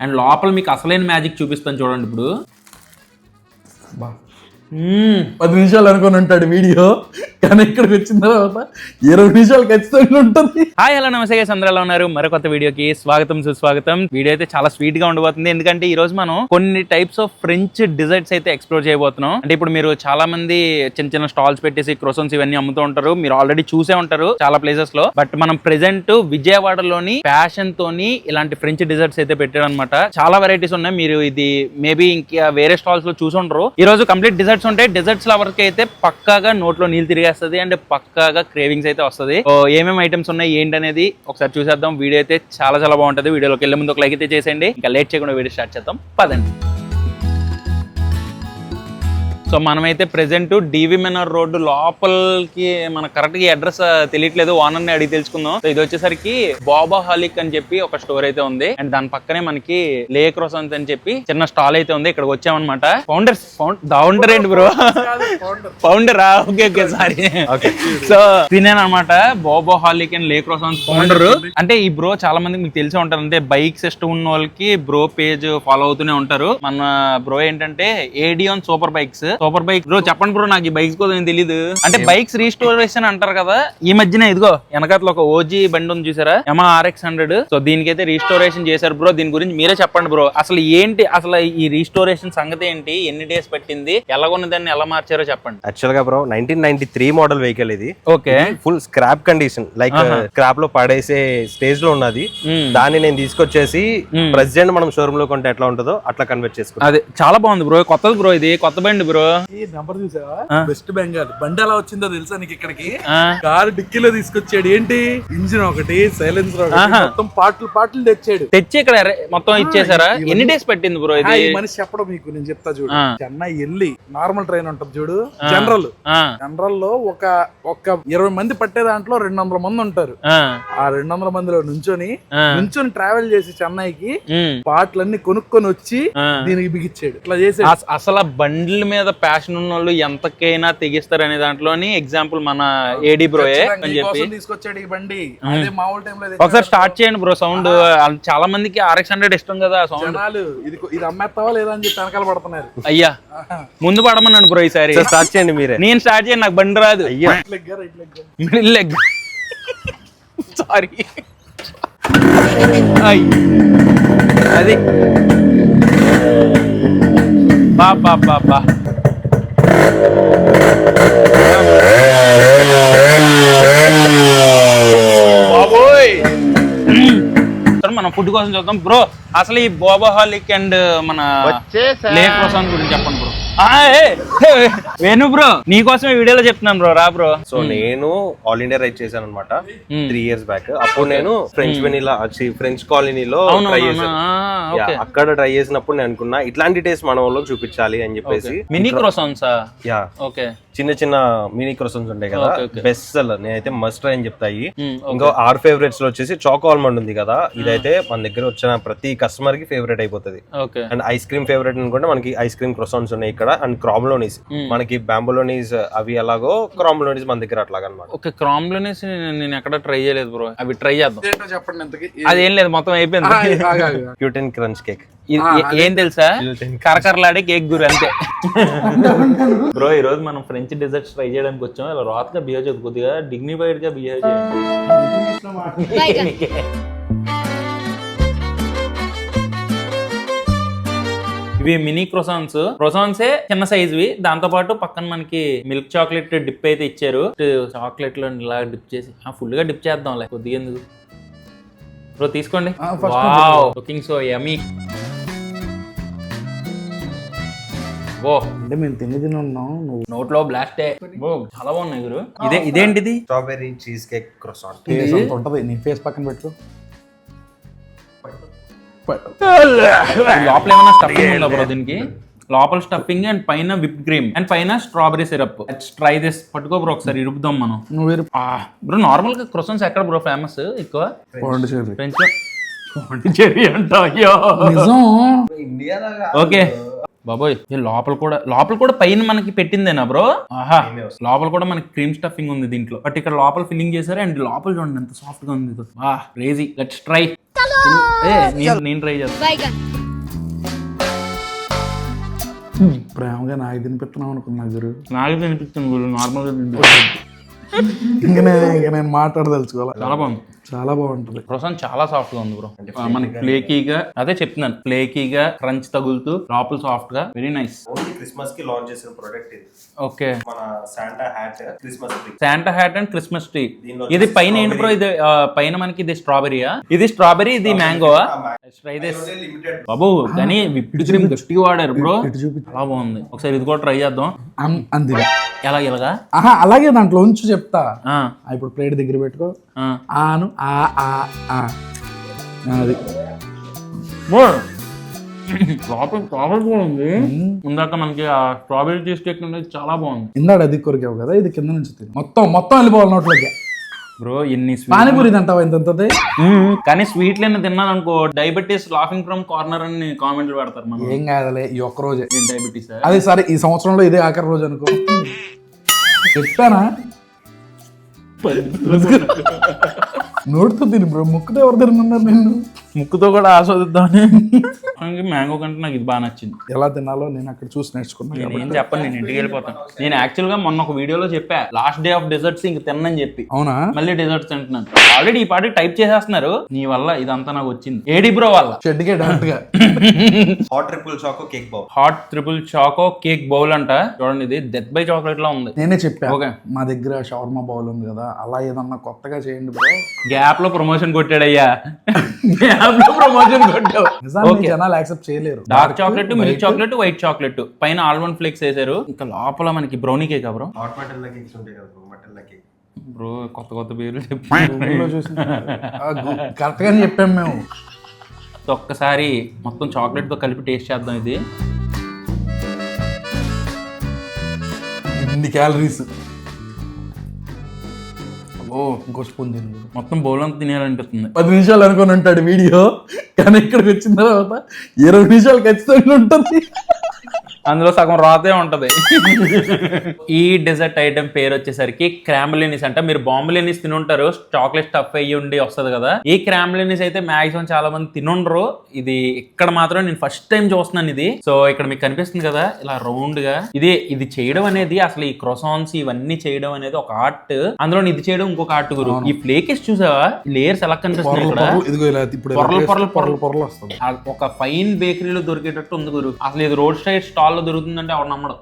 And లోపల మీకు అసలైన మ్యాజిక్ చూపిస్తాను చూడండి ఇప్పుడు బా. పది నిమిషాలు అనుకొని ఉంటాడు వీడియో. కానీ ఇక్కడికి వచ్చిన తర్వాత ఇరవై నిమిషాలు ఖచ్చితంగా ఉంటుంది. హాయ్ హలో నమస్తే అందరూ ఎలా ఉన్నారు? మరొక వీడియోకి స్వాగతం సుస్వాగతం. వీడియో అయితే చాలా స్వీట్గా ఉండబోతుంది. ఎందుకంటే ఈ రోజు మనం కొన్ని టైప్స్ ఆఫ్ ఫ్రెంచ్ డిజర్ట్స్ అయితే ఎక్స్ప్లోర్ చేయబోతున్నాం. అంటే ఇప్పుడు మీరు చాలా మంది చిన్న చిన్న స్టాల్స్ పెట్టేసి క్రోసన్స్ ఇవన్నీ అమ్ముతూ ఉంటారు. మీరు ఆల్రెడీ చూసే ఉంటారు చాలా ప్లేసెస్లో. బట్ మనం ప్రెసెంట్ విజయవాడలోని ఫ్యాషన్ తోని ఇలాంటి ఫ్రెంచ్ డిజర్ట్స్ అయితే పెట్టారు అనమాట చాలా వెరైటీస్ ఉన్నాయి. మీరు ఇది మేబీ ఇంకా వేరే స్టాల్స్లో చూసి ఉండరు ఈ రోజు కంప్లీట్ డెజర్ట్స్ ఉంటాయి. డెజర్ట్స్ లవర్కి అయితే పక్కాగా నోట్లో నీళ్ళు తిరిగేస్తుంది అండ్ పక్కాగా క్రేవింగ్స్ అయితే వస్తుంది. ఏమేమి ఐటమ్స్ ఉన్నాయి ఏంటి అనేది ఒకసారి చూసేద్దాం. వీడియో అయితే చాలా చాలా బాగుంటుంది. వీడియోలోకి వెళ్ళే ముందు ఒక లైక్ అయితే చేసేయండి. ఇంకా లేట్ చేయకుండా వీడియో స్టార్ట్ చేద్దాం. పదండి. సో మనమైతే ప్రెసెంట్ డివి మెనర్ రోడ్డు లోపలికి మన కరెక్ట్గా అడ్రస్ తెలియట్లేదు. ఓనర్ని అడిగి తెలుసుకుందాం. సో ఇది వచ్చేసరికి బాబా హాలిక్ అని చెప్పి ఒక స్టోర్ అయితే ఉంది. అండ్ దాని పక్కనే మనకి లేక్ రోసన్స్ అని చెప్పి చిన్న స్టాల్ అయితే ఉంది. ఇక్కడికి వచ్చామన్నమాట. ఫౌండర్ ఫౌండర్ ఏంటి bro founder okay okay sorry so తినేనమాట బోబో హాలిక్ అండ్ లేక్ రోసన్స్ ఫౌండర్ అంటే ఈ బ్రో చాలా మందికి మీకు తెలిసే ఉంటారు. అంటే బైక్స్ ఇష్టం ఉన్న వాళ్ళకి బ్రో పేజ్ ఫాలో అవుతూనే ఉంటారు. మన బ్రో ఏంటంటే ఏడియాన్ super bikes super bike. Bro చెప్పండి బ్రో నాకు ఈ బైక్స్ కోసం తెలియదు అంటే బైక్స్ రీస్టోరేషన్ అంటారు కదా ఈ మధ్యన ఇదిగో వెనకాతలో ఒక ఓజీ బండి ఉంది చూసారా? Yamaha RX hundred. సో దీనికైతే రీస్టోరేషన్ చేశారు బ్రో. దీని గురించి మీరే చెప్పండి బ్రో. అసలు ఏంటి అసలు ఈ రీస్టోరేషన్ సంగతి ఏంటి? ఎన్ని డేస్ పట్టింది? ఎలా ఉన్నదాన్ని ఎలా మార్చారో చెప్పండి. యాక్చువల్గా bro nineteen ninety three model vehicle ఇది okay full scrap condition like స్క్రాప్లో పడేసే స్టేజ్లో ఉన్నది. దాన్ని నేను తీసుకొచ్చేసి ప్రెసిడెంట్ మనం షోరూమ్లో కొంటే ఎట్లా ఉంటుందో అట్లా కన్వర్ట్ చేసుకున్నాను అదే చాలా బాగుంది బ్రో. కొత్తది బ్రో ఇది. కొత్త బండి బ్రో. ఈ నెంబర్ చూసావా? వెస్ట్ బెంగాల్ బండి ఎలా వచ్చిందో తెలుసా నీకు ఇక్కడికి? కారు డిక్కీలో తీసుకొచ్చాడు. ఏంటి? ఇంజిన్ ఒకటి సైలెన్సర్ ఒకటి మొత్తం పాటలు పాటలు తెచ్చాడు. తెచ్చి ఇక్కడ మొత్తం ఇచ్చేసారా? ఎన్ని డేస్ పట్టింది బ్రో ఇది? మనిషి చెప్పడం మీకు నేను చెప్తా చూడు. చెన్నై వెళ్ళి నార్మల్ ట్రైన్ ఉంటుంది చూడు. జనరల్ జనరల్లో ఒక ఒక ఇరవై మంది పట్టే దాంట్లో రెండు వందల మంది ఉంటారు. ఆ, రెండు వందల మందిలో నుంచొని. నుంచొని ట్రావెల్ చేసి చెన్నైకి పాటలన్నీ కొనుక్కొని వచ్చి. దీనికి బిగించాడు. ఇట్లా అస- అసలు బండ్ల మీద ప్యాషన్ ఉన్న వాళ్ళు ఎంతకైనా తెగిస్తారు అనే దాంట్లోని ఎగ్జాంపుల్ మన ఏడి బ్రోయే అని చెప్పి. తీసుకొచ్చాడు ఈ బండి. అదే మామూలు టైంలో ఒకసారి స్టార్ట్ చేయండి బ్రో సౌండ్ చాలా మందికి ఆర్ఎక్స్ హండ్రెడ్ ఇష్టం కదా సౌండ్ జనాలు ఇది ఇది అమ్మేస్తావా లేదా అని చెప్పి వెనకాల పడుతున్నారు. అయ్యా ముందు పడమన్నాను బ్రో ఈసారి. స్టార్ట్ చేయండి మీరే. నేను స్టార్ట్ చేయను నాకు బండి రాదు. అయ్యా. మిడిల్ లెగ్ సారీ అది. బా బా బా బా. మనం ఫుడ్ కోసం చూద్దాం. బ్రో అసలు ఈ బోబాహాలిక్ అండ్ మన లేక్ రోసాన్ గురించి చెప్పండి బ్రో వేణు బ్రో నీకోసం వీడియోలో చెప్తున్నాను బ్రో రా బ్రో. సో నేను ఆల్ ఇండియా రైడ్ చేశాను అనమాట త్రీ ఇయర్స్ బ్యాక్. అప్పుడు నేను ఫ్రెంచ్ వెనీలా ఫ్రెంచ్ కాలనీలో ట్రై చేశాను. అక్కడ ట్రై చేసినప్పుడు నేను అనుకున్నా ఇట్లాంటి టేస్ట్ మన వాళ్ళకి చూపించాలి అని చెప్పేసి మినీ క్రోసాన్సా యా ఓకే చిన్న చిన్న మినీ క్రోసన్స్ ఉంటాయి కదా. బెస్ట్ సెల్లర్ నేనైతే మస్ట్ అని చెప్తాయి Hmm, ఇంకో ఆర్ ఫేవరెట్స్లో వచ్చేసి చాకో ఆల్మండ్ ఉంది కదా ఇదైతే మన దగ్గర వచ్చిన ప్రతి కస్టమర్కి ఫేవరెట్ అయిపోతుంది. అండ్ ఐస్ క్రీమ్ ఫేవరెట్ అనుకుంటే మనకి ఐస్ క్రీమ్ క్రొసాన్స్ ఉన్నాయి ఇక్కడ. అండ్ క్రామ్లోనీస్ మనకి బ్యాంబోలోనీస్ అవి ఎలాగో క్రామ్లోనీస్ మన దగ్గర అట్లాగా అనమాట ఓకే క్రామ్లోనేసి నేను ఎక్కడ ట్రై చేయలేదు బ్రో. అవి ట్రై చేద్దాం. ఏంటో చెప్పండి అదేం లేదు మొత్తం అయిపోయింది. ఆగు, ఆగు, ఆగు. క్యూట్ అండ్ క్రంచ్ కేక్ ఇది ఏ- ఏం తెలుసా? కరకరలాడే కేక్ గురి అంతే. బ్రో ఈ రోజు మనం ఫ్రెంచ్ డెజర్ట్స్ ట్రై చేయడానికి వచ్చాం. ఇలా రాత్గా బిహేవ్ చేయదు కొద్దిగా డిగ్నిఫైడ్గా బిహేవ్ చేయండి ఇవి మినీ క్రొసాన్స్. క్రొసాన్సే చిన్న సైజ్వి దాంతో పాటు పక్కన మనకి మిల్క్ చాక్లెట్ డిప్ అయితే ఇచ్చారు. చాక్లెట్లో ఇలా డిప్ చేసి ఫుల్గా డిప్ చేద్దాం లే కొద్దిగా ఎందుకు? బ్రో తీసుకోండి. లుకింగ్ సో యమీ ఓ. అంటే మేము తిని తిని ఉన్నాం. నువ్వు నోట్లో బ్లాస్టే ఓ చాలా బాగున్నాయి గురు. ఇదే ఇదేంటిది? స్ట్రాబెర్రీ చీజ్ కేక్ క్రొసాంట్ ఉంటది. నీ ఫేస్ పక్కన పెట్టు. లోపల ఏమైనా స్టఫింగ్ ఉందా బ్రో దీనికి? లోపల స్టఫింగ్ అండ్ పైన విప్ క్రీమ్ అండ్ పైన స్ట్రాబెరీ సిరప్ ట్రై దిస్ పట్టుకో బ్రో ఒకసారి ఇరుపుదాం మనం. నువ్వు బ్రో నార్మల్గా క్రొసన్స్ ఎక్కడ బ్రో ఫేమస్ ఎక్కువ? పాండిచేరి ఫ్రెంచ్ పాండిచేరి అంట అయ్యో. నిజం. ఓకే. బాబోయ్ ఈ లోపల కూడా లోపల కూడా పైన మనకి పెట్టిందేనా బ్రో ఆహా. లోపల కూడా మనకి క్రీమ్ స్టఫింగ్ ఉంది దీంట్లో. బట్ ఇక్కడ లోపల ఫిల్లింగ్ చేశారు అండ్ లోపల చూడండి ఎంత సాఫ్ట్గా ఉంది ఇది. వా క్రేజీ లెట్స్ ట్రై నేను ప్రేమగా నాకు తినిపిస్తున్నావు అనుకున్నా గురు నాకు తినిపిస్తుంది గురు నార్మల్గా తినిపిస్తుంది. ఇంకా నేను ఇంకా నేను మాట్లాడదలుచుకోవాలి? చాలా బాగుంది. చాలా బాగుంటది. ప్రొసన్ చాలా సాఫ్ట్గా ఉంది బ్రో మనకి ఫ్లేకీగా అదే చెప్తున్నాను ఫ్లేకీగా క్రంచ్ తగులుతూ లోపల సాఫ్ట్గా వెరీ నైస్ క్రిస్మస్కి లాంచ్ చేసిన ప్రొడక్ట్ ఇది. ఓకే. మన Santa hat Christmas tree Santa hat and Christmas tree ఇది పైన ఏంటి బ్రో ఇది పైన మనకి ఇది స్ట్రాబెరీయా ఇది స్ట్రాబెరీ ఇది మ్యాంగో ట్రై దిస్ లిమిటెడ్ బాబు కానీ విప్డ్ క్రీమ్ గట్టిగా వాడారు బ్రో. ఇటు చూపి చాలా బాగుంది. ఒకసారి ఇది కూడా ట్రై చేద్దాం. అం- అందిగా ఎలా ఎలాగా? ఆహా అలాగే దాంట్లో ఉంచు చెప్తా. ఇప్పుడు ప్లేట్ దగ్గర పెట్టుకో. ఆ. ఆను ఆ ఆ ఆ. అది. ఉంది ఇందాక మనకి ఆ స్ట్రాబెరీ చీజ్ కేక్ అనేది చాలా బాగుంది. ఇందాడు అది కొరికావు కదా ఇది కింద నుంచి తిని. మొత్తం మొత్తం వెళ్ళిపోవాలి నోట్లోకి. బ్రో ఎన్ని స్వీట్ పానీపూరి తింటావా? ఇంతంతది కానీ స్వీట్లు ఏమైనా తిన్నాను అనుకో డయాబెటీస్ లాఫింగ్ ఫ్రమ్ కార్నర్ అని కామెంట్లు పెడతారు మనం ఏం కాదులే ఈ ఒక్క రోజే. ఏం డయాబెటీస్ అదే సరే ఈ సంవత్సరంలో ఇదే ఆఖరి రోజు అనుకో. చెప్తానా నోటితో తిని బ్రో ముక్కుతో ఎవరు తినమన్నారు నిన్ను? ముక్కుతో కూడా ఆస్వాదిద్దామని. మ్యాంగో కంటే నాకు ఇది బాగా నచ్చింది. ఎలా తినాలో నేను అక్కడ చూసి నేర్చుకున్నా నేను ఏం చెప్పను నేను ఇంటికి వెళ్ళిపోతాను. నేను యాక్చువల్గా మొన్న ఒక వీడియోలో చెప్పా లాస్ట్ డే ఆఫ్ డెజర్ట్స్ ఇంక తిన్నని చెప్పి. అవునా? మళ్ళీ డెజర్ట్స్ తింటున్నాను. ఆల్రెడీ ఈ పాటికి టైప్ చేసేస్తున్నారు. నీ వల్ల ఇదంతా నాకు వచ్చింది. ఏడి బ్రో వల్ల. షెడ్కే డైరెక్ట్గా. Hot triple choco cake bowl hot triple choco cake bowl అంట. చూడండి ఇది డెత్ బై చాక్లెట్ లా ఉంది. నేనే చెప్పా ఓకే. మా దగ్గర షవర్మా బౌల్ ఉంది కదా అలా ఏదన్నా కొత్తగా చేయండి బ్రో గ్యాప్లో ప్రమోషన్ కొట్టాడయ్యా. గ్యాప్లో ప్రమోషన్ కొట్టావు జనాలు యాక్సెప్ట్ చేయలేరు. Dark chocolate milk chocolate white chocolate పైన ఆల్మండ్ ఫ్లేక్స్ వేసారు ఇంకా లోపల మనకి brownie cake bro hot mutton cakes ఉంటాయి కదా మటన్ కేక్ బ్రో కొత్త కొత్త పేర్లు చెప్పి. Google లో చూసిన కరెక్ట్ గానే చెప్పాం మేము. ఒక్కసారి మొత్తం చాక్లెట్తో కలిపి టేస్ట్ చేద్దాం ఇది. ఇన్ని క్యాలరీస్ ఓ. ఇంకో స్పూన్ తిను. మొత్తం బౌల్ అంతా తినేయాలనిపిస్తుంది. పది నిమిషాలు అనుకొని ఉంటాడు వీడియో. కానీ ఇక్కడికి వచ్చిన తర్వాత ఇరవై నిమిషాలు ఖచ్చితంగా ఉంటుంది. అందులో సగం రాతే ఉంటది. ఈ డెజర్ట్ ఐటమ్ పేరు వచ్చేసరికి క్రాంబలినిస్ అంట. మీరు బాంబులినిస్ తినుంటారు. చాక్లెట్ స్టఫ్ అయ్యి ఉండి వస్తది కదా. ఈ క్రాంబలినిస్ అయితే మాక్సిమం చాలా మంది తినుండరు. ఇది ఇక్కడ మాత్రం నేను ఫస్ట్ టైం చూస్తున్నాను ఇది. సో ఇక్కడ మీకు కనిపిస్తుంది కదా ఇలా రౌండ్గా. ఇది ఇది చేయడం అనేది అసలు ఈ క్రొసాన్స్ ఇవన్నీ చేయడం అనేది ఒక ఆర్ట్ అందులో ఇది చేయడం ఇంకొక ఆర్ట్ గురు ఈ ఫ్లేకెస్ చూసావా? లేయర్స్ ఎలా కనిపిస్తుంది పొరలు పొరలు పొరలు పొరలు వస్తుంది ఒక ఫైన్ బేకరీలో దొరికేటట్టు ఉంది గురు. అసలు ఇది రోడ్ సైడ్ స్టాల్ లో దొరుకుతుందంటే ఎవరు నమ్మడు.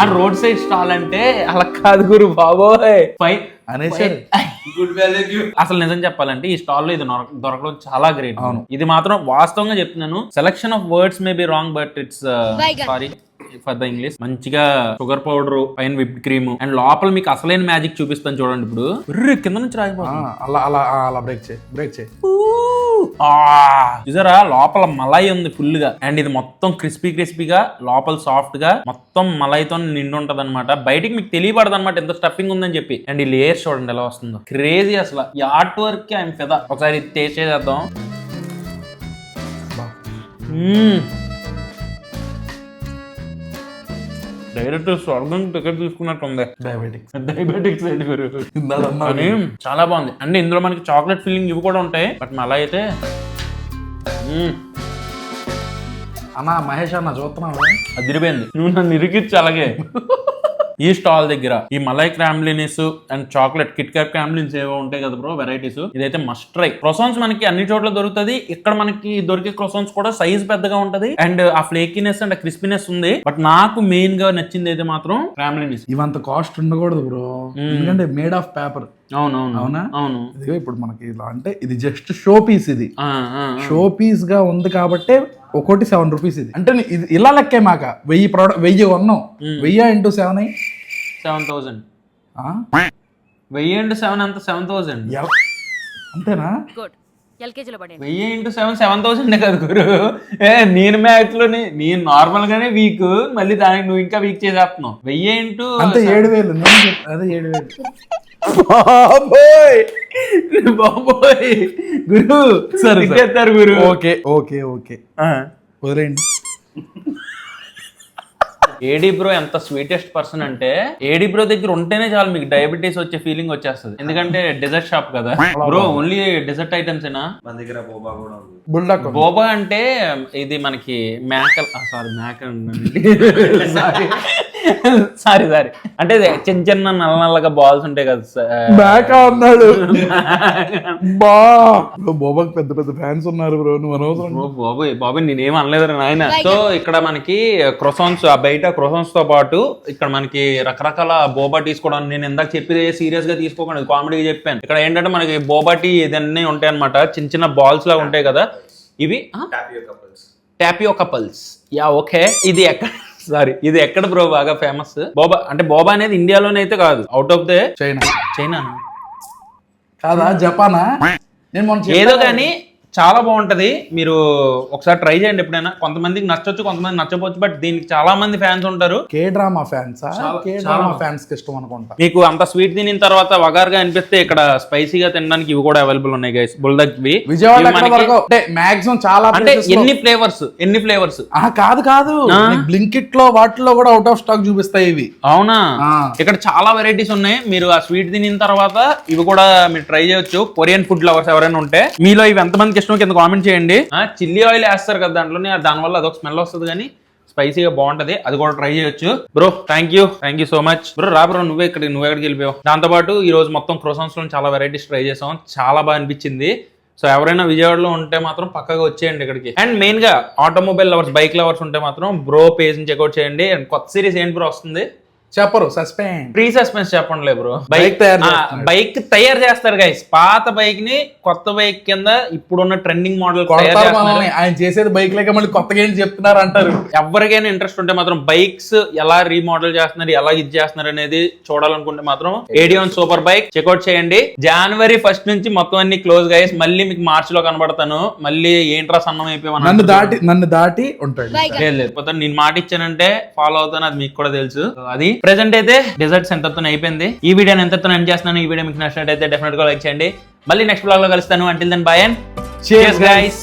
ఆ రోడ్ సైడ్ స్టాల్ అంటే అలా కాదు గురు బాబోయ్. అనేసారు గుడ్ వాల్యూ అసలు నిజం చెప్పాలంటే ఈ స్టాల్లో ఇది దొరకడం చాలా గ్రేట్ ఇది మాత్రం వాస్తవంగా చెప్తున్నాను. Selection of words may be wrong but it's. Sorry for the English. మంచిగా షుగర్ పౌడర్ పైన విప్ క్రీమ్ అండ్ లోపల మీకు అసలైన మ్యాజిక్ చూపిస్తాను చూడండి ఇప్పుడు. కింద నుంచి రాయిపోతుంది అలా అలా అలా బ్రేక్ చేయి బ్రేక్ చేయి. చూసారా? లోపల మలాయి ఉంది ఫుల్గా అండ్ ఇది మొత్తం క్రిస్పీ క్రిస్పీగా లోపల సాఫ్ట్గా మొత్తం మలాయితో నిండి ఉంటది అనమాట బయటికి మీకు తెలియబడదు అనమాట ఎంత స్టఫింగ్ ఉందని చెప్పి. అండ్ ఈ లేయర్స్ చూడండి ఎలా వస్తుందో. క్రేజీ అసలు. ఈ ఆర్ట్ వర్క్కి ఆయన ఫిదా ఒకసారి టేస్ట్ చేద్దాం డైరెక్ట్ స్వర్గం టికెట్ తీసుకున్నట్టుంది. డయాబెటిక్స్ డయాబెటిక్స్ ఇందాదన్నా కానీ చాలా బాగుంది. అంటే ఇందులో మనకి చాక్లెట్ ఫీలింగ్ ఇవి కూడా ఉంటాయి. బట్ మళ్ళీ అయితే. అన్న మహేష్ అన్న చూస్తున్నావా? అదిరిపోయింది నువ్వు నన్ను ఇరికిచ్చు అలాగే. ఈ స్టాల్ దగ్గర ఈ malai crombolonis and chocolate KitKat crombolonis ఏవో ఉంటాయి కదా బ్రో వెరైటీస్ ఇదైతే మస్ట్ ట్రై క్రొసాన్స్ మనకి అన్ని చోట్ల దొరుకుతుంది. ఇక్కడ మనకి దొరికే క్రొసాన్స్ కూడా సైజ్ పెద్దగా ఉంటది. అండ్ ఆ ఫ్లేకీనెస్ అండ్ క్రిస్పీనెస్ ఉంది. బట్ నాకు మెయిన్గా నచ్చింది అయితే మాత్రం క్రామ్లినిస్. ఇవంత కాస్ట్ ఉండకూడదు బ్రో. ఎందుకంటే మేడ్ ఆఫ్ పేపర్ అవునవును. అవునా? అవును. ఇదిగో ఇప్పుడు మనకి ఇలా అంటే ఇది జస్ట్ షో పీస్ ఇది. షో పీస్గా ఉంది కాబట్టే ఒకటి సెవెన్ రూపీస్ ఇది. అంటే ఇది ఇలా లెక్కే మాక. వెయ్యి ప్రోడక్ట్ వెయ్యి కొన్నాం వెయ్యి ఇంటూ సెవెన్ అయ్యి సెవెన్ థౌసండ్ ఆ? వెయ్యి ఇంటూ సెవెన్ అంత సెవెన్ థౌసండ్ ఎల- అంతేనా? వెయ్యి ఇంటూ సెవెన్ సెవెన్ థౌసండ్ కదా గురు. ఏ నేను మ్యాథ్స్లోని నేను నార్మల్ గానే వీక్ మళ్ళీ దానికి నువ్వు ఇంకా వీక్ చేసేస్తున్నావు. వెయ్యి ఇంటూ అంతే ఏడు వేలు. అదే ఏడు వేలు. బాబోయ్! బాబోయ్! గురు సరే, తిట్టేస్తారు గురు? Okay okay okay. వదిలేయండి. ఏడి బ్రో ఎంత స్వీటెస్ట్ పర్సన్ అంటే ఏడి బ్రో దగ్గర ఉంటేనే చాలు మీకు డయాబెటీస్ వచ్చే ఫీలింగ్ వచ్చేస్తుంది. ఎందుకంటే డెజర్ట్ షాప్ కదా. బ్రో ఓన్లీ డెజర్ట్ ఐటమ్స్ ఏనా? మన దగ్గర బోబా కూడా ఉంది. బోబా అంటే ఇది మనకి మేకల్ సారీ మేక సారీ సారీ. అంటే చిన్న చిన్న నల్ల నల్లగా బాల్స్ ఉంటాయి కదా సార్ బ్యాక్ అన్నాడు బా. బ్రో బోబాకి పెద్ద పెద్ద ఫ్యాన్స్ ఉన్నారు బ్రో నువ్వు అనవసరం. ఓ బాబోయ్ బాబోయ్ నేనేం అనలేదు నాయన. సో ఇక్కడ మనకి క్రొసాన్స్ ఆ బయట క్రొసాన్స్తో పాటు ఇక్కడ మనకి రకరకాల బోబా తీసుకోవడానికి నేను ఇందాక చెప్పి సీరియస్గా తీసుకోకండి కామెడీ చెప్పాను. ఇక్కడ ఏంటంటే మనకి బోబా టీ ఇదన్నీ ఉంటాయి అనమాట చిన్న చిన్న బాల్స్ లా ఉంటాయి కదా. ఇవి టాపియో కపల్స్ యా ఓకే ఇది ఎక్కడ సారీ ఇది ఎక్కడ బ్రో బాగా ఫేమస్ బోబా అంటే బోబా అనేది ఇండియాలోనే అయితే కాదు. Out of the China China కాదా? జపానా నేను మొన్న ఏదో కానీ చాలా బాగుంటది. మీరు ఒకసారి ట్రై చేయండి ఎప్పుడైనా. కొంతమందికి నచ్చొచ్చు కొంతమంది నచ్చపోవచ్చు బట్ దీనికి చాలా మంది ఫ్యాన్స్ ఉంటారు. కే డ్రామా ఫ్యాన్సా చాలా- కే డ్రామా ఫ్యాన్స్కి ఇష్టం అనుకుంటా. మీకు అంత స్వీట్ తినిన తర్వాత వగారుగా అనిపిస్తే ఇక్కడ స్పైసీగా తినడానికి ఇవి కూడా అవైలబుల్ ఉన్నాయి గైస్ బుల్దక్వి విజయవాడ అంటే మాక్సిమం చాలా అంటే ఎన్ని ఫ్లేవర్స్ ఎన్ని ఫ్లేవర్స్ ఆ, కాదు కాదు. బ్లింకిట్లో వాటిలో కూడా అవుట్ ఆఫ్ స్టాక్ చూపిస్తాయి ఇవి. అవునా. ఇక్కడ చాలా వెరైటీస్ ఉన్నాయి. మీరు ఆ స్వీట్ తినిన తర్వాత ఇవి కూడా మీరు ట్రై చేయొచ్చు. కొరియన్ ఫుడ్ లవర్స్ ఎవరైనా ఉంటే. మీలో ఇవి ఎంతమందికి ఇష్టం కింద కామెంట్ చేయండి. చిల్లీ ఆయిల్ వేస్తారు కదా దాంట్లోనే దానివల్ల అదొక స్మెల్ వస్తుంది కానీ స్పైసీగా బాగుంటది. అది కూడా ట్రై చేయొచ్చు. Bro thank you thank you so much bro రా బ్రో నువ్వే ఇక్కడ నువ్వు ఎక్కడికి వెళ్ళిపోయావు? దాంతో పాటు ఈ రోజు మొత్తం క్రోసాన్స్లో చాలా వెరైటీస్ ట్రై చేసాం. చాలా బాగా అనిపించింది. సో ఎవరైనా విజయవాడలో ఉంటే మాత్రం పక్కగా వచ్చేయండి ఇక్కడికి. అండ్ మెయిన్గా ఆటోమొబైల్ లవర్స్ బైక్ లవర్స్ ఉంటే మాత్రం బ్రో పేజ్ని చెక్అౌట్ చేయండి. అండ్ కొత్త సిరీస్ ఏంటి బ్రో వస్తుంది? చెప్పరు సస్పెండ్. ప్రీ సస్పెన్స్ చెప్పండి బ్రో తయారు చేస్తున్నారు. బైక్ తయారు చేస్తారు గైస్ పాత బైక్ని కొత్త బైక్ కింద ఇప్పుడున్న ట్రెండింగ్ మోడల్ ఆయన చేసేది బైక్ లేక మళ్ళీ కొత్తగా ఏంటి చెప్తున్నారు అంటారు. ఎవరికైనా ఇంట్రెస్ట్ ఉంటే మాత్రం బైక్స్ ఎలా రీమోడల్ చేస్తున్నారు ఎలా ఇది చేస్తున్నారు అనేది చూడాలనుకుంటే మాత్రం ఏడియన్ సూపర్ బైక్ చెక్అౌట్ చేయండి. జనవరి ఫస్ట్ నుంచి మొత్తం అన్ని క్లోజ్ గైస్ మళ్ళీ మీకు మార్చ్లో కనబడతాను. మళ్ళీ ఏంట్రా సన్నం అయిపోయామని నన్ను దాటి నన్ను దాటి ఉంటాడు. లేదు లేదు. నేను మాట ఇచ్చానంటే ఫాలో అవుతాను అది మీకు కూడా తెలుసు. అది ప్రెసెంట్ అయితే డిజర్ట్స్ ఎంతతో అయిపోయింది. ఈ వీడియోని ఎంతతో ఎండ్ చేస్తున్నాను. ఈ వీడియో మీకు నచ్చినట్టయితే డెఫినెట్గా లైక్ చేయండి. మళ్ళీ నెక్స్ట్ బ్లాగ్లో కలుస్తాను. Until then bye and guys